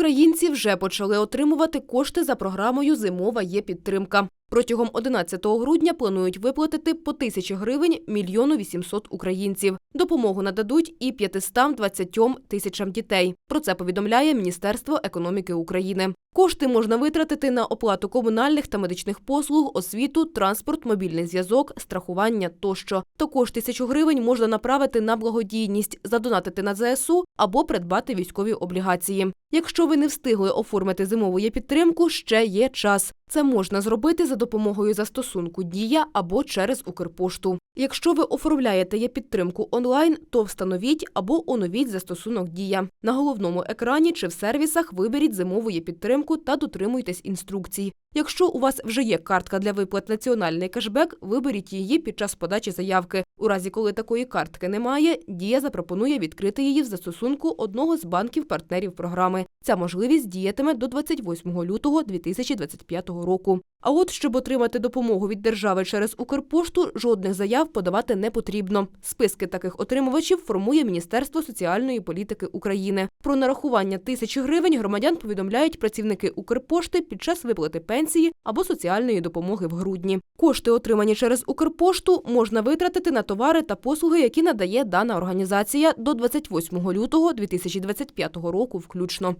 Українці вже почали отримувати кошти за програмою Зимова є підтримка. Протягом 11 грудня планують виплатити по тисячі гривень мільйону 800 українців. Допомогу нададуть і 520 тисячам дітей. Про це повідомляє Міністерство економіки України. Кошти можна витратити на оплату комунальних та медичних послуг, освіту, транспорт, мобільний зв'язок, страхування тощо. Також тисячу гривень можна направити на благодійність, задонатити на ЗСУ або придбати військові облігації. Якщо ви не встигли оформити зимову є ще є час. Це можна зробити за допомогою застосунку Дія або через Укрпошту. Якщо ви оформляєте є підтримку онлайн, то встановіть або оновіть застосунок Дія. На головному екрані чи в сервісах виберіть зимову є підтримку та дотримуйтесь інструкцій. Якщо у вас вже є картка для виплат національний кешбек, виберіть її під час подачі заявки. У разі, коли такої картки немає, Дія запропонує відкрити її в застосунку одного з банків-партнерів програми. Ця можливість діятиме до 28 лютого 2025 року. А от, щоб отримати допомогу від держави через Укрпошту, жодних заяв подавати не потрібно. Списки таких отримувачів формує Міністерство соціальної політики України. Про нарахування тисячі гривень громадян повідомляють працівники Укрпошти під час виплати пенсії або соціальної допомоги в грудні. Кошти, отримані через Укрпошту, можна витратити на товари та послуги, які надає дана організація до 28 лютого 2025 року включно.